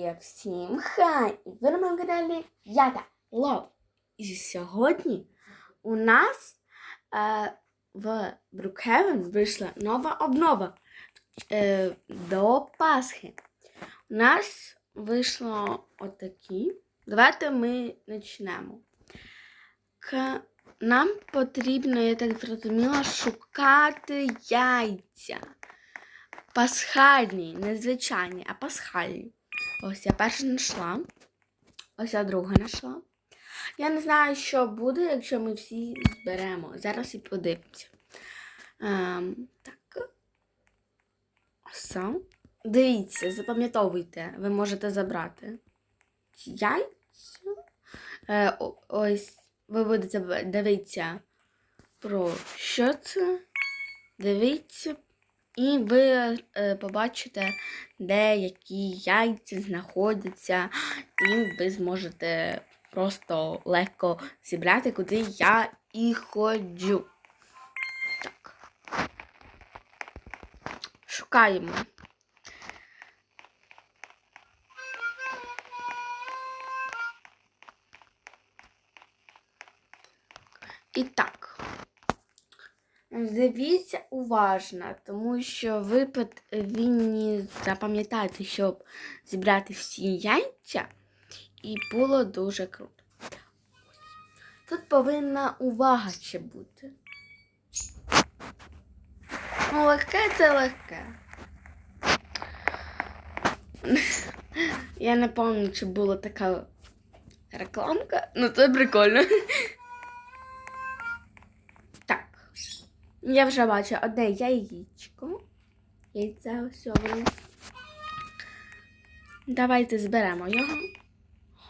І всім хай! І ви на моєму каналі Ята Лов. І сьогодні у нас е, в Брукхевен вийшла нова обнова е, до Пасхи. У нас вийшло отакі. Давайте ми почнемо. К... Нам потрібно, я так зрозуміла, шукати яйця. Пасхальні, не звичайні, а пасхальні. Ось я перша знайшла. Ось я друга знайшла. Я не знаю, що буде, якщо ми всі зберемо. Зараз і подивимося. Ем, так. Ось. Дивіться, запам'ятовуйте, ви можете забрати яйця. Е, ось ви будете дивитися про що це. Дивіться і ви е, побачите, де які яйця знаходяться, і ви зможете просто легко зібрати, куди я і ходжу. Так. Шукаємо. І так. Дивіться уважно, тому що ви повинні запам'ятати, щоб зібрати всі яйця, і було дуже круто. Тут повинна увага ще бути. Ну, легке це легке. Я не пам'ятаю, чи була така рекламка. Ну, це прикольно. Я вже бачу одне яєчко. Яйце ось воно. Давайте зберемо його.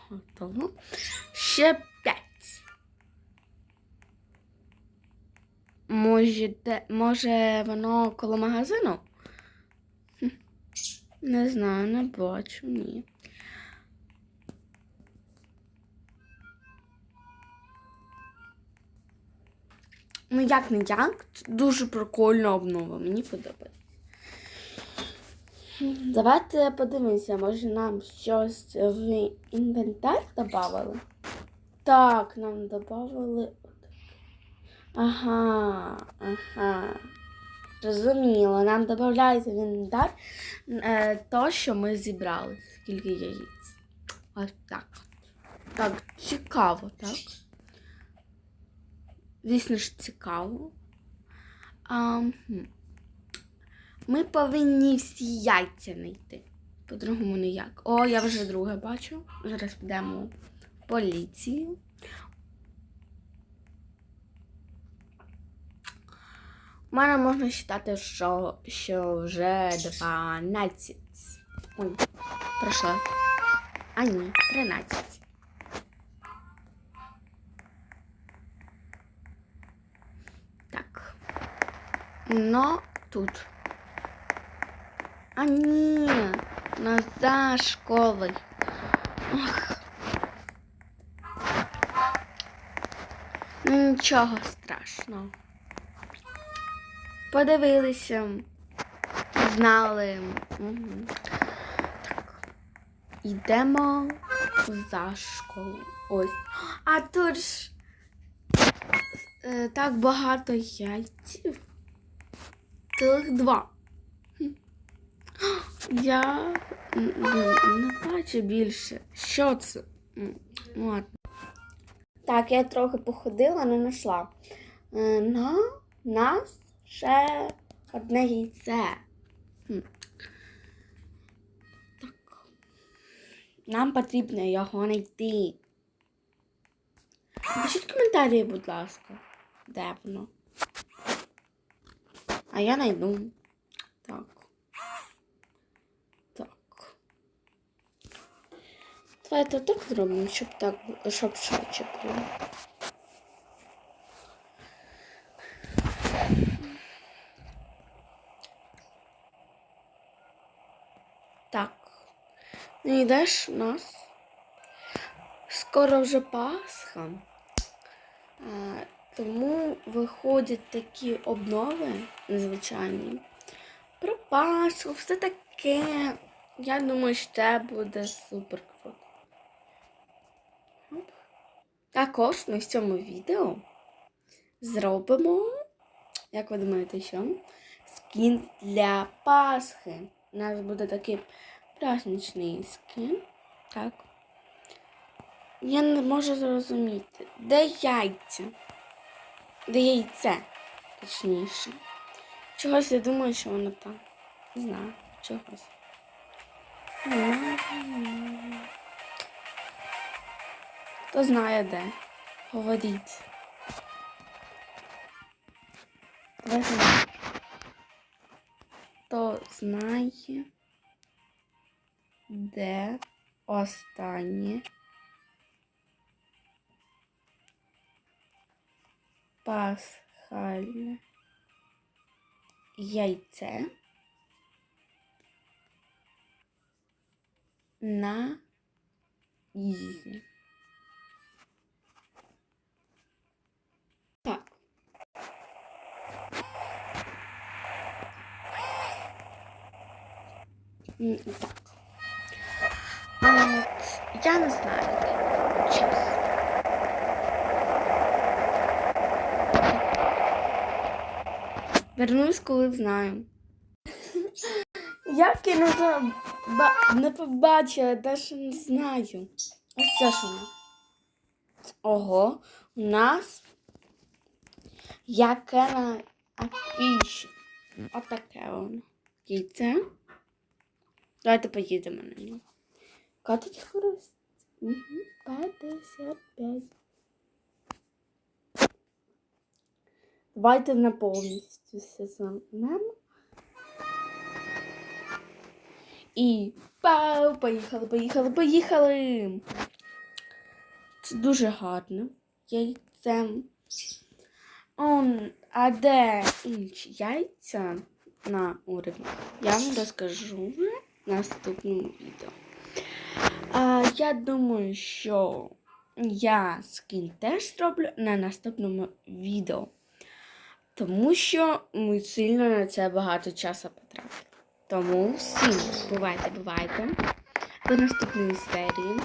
Готово. Ще п'ять. Може, де, може воно коло магазину? Не знаю, не бачу, ні. Ну, як не як, дуже прикольна обнова, мені подобається. Давайте подивимося, може нам щось в інвентар додали? Так, нам додали. Ага, ага. Зрозуміло, нам додається в інвентар е, то, що ми зібрали. Скільки яєць. Ось так. Так, цікаво, так? Звісно ж, цікаво. А, ми повинні всі яйця знайти. По-другому ніяк. О, я вже друге бачу. Зараз підемо в поліцію. У мене можна вважати, що, що вже 12. Ой, пройшло. А ні, 13. Так. Но тут. А ні, за школою. Ох. Ну нічого страшного. Подивилися, знали. Угу. Так. Йдемо за школу. Ось. А тут ж е, так багато яйців. Цілих два. Я не бачу більше. Що це? Ладно. Так, я трохи походила, не знайшла. Е, На нас ще одне яйце. Так. Нам потрібно його знайти. Пишіть коментарі, будь ласка, де воно. А я знайду. Так. Так. Давайте так зробимо, щоб так, щоб швидше було. Так. Не йдеш у нас? Скоро вже Пасха. Тому виходять такі обнови незвичайні. Про Пасху, все таке. Я думаю, що це буде супер круто. Також ми в цьому відео зробимо, як ви думаєте, що? Скін для Пасхи. У нас буде такий праздничний скін. Так. Я не можу зрозуміти, де яйця? Де яйце, точніше. Чогось я думаю, що воно там. Не знаю, чогось. Хто знає де? Говоріть. Хто знає, де останнє пасхальне яйце на їжі. Так. От, я не знаю, де Вернусь, коли знаю. Я за... не побачила, навіть не знаю. Ось це ж воно. Ого, у нас яке на афіші. Отаке воно. Яйце. Давайте поїдемо на нього. Катить хрест. Угу. 55. Давайте не повністю все замнемо. І пау, поїхали, поїхали, поїхали. Це дуже гарно. Яйце. Он, а де інші яйця на уровні? Я вам розкажу в наступному відео. А, я думаю, що я скін теж зроблю на наступному відео. Тому що ми сильно на це багато часу потратили. Тому всім бувайте, бувайте. До наступної серії.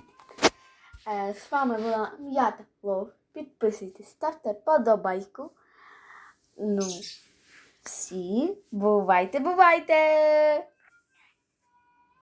Е, з вами була М'ята Лов. Підписуйтесь, ставте подобайку. Ну, всі бувайте, бувайте!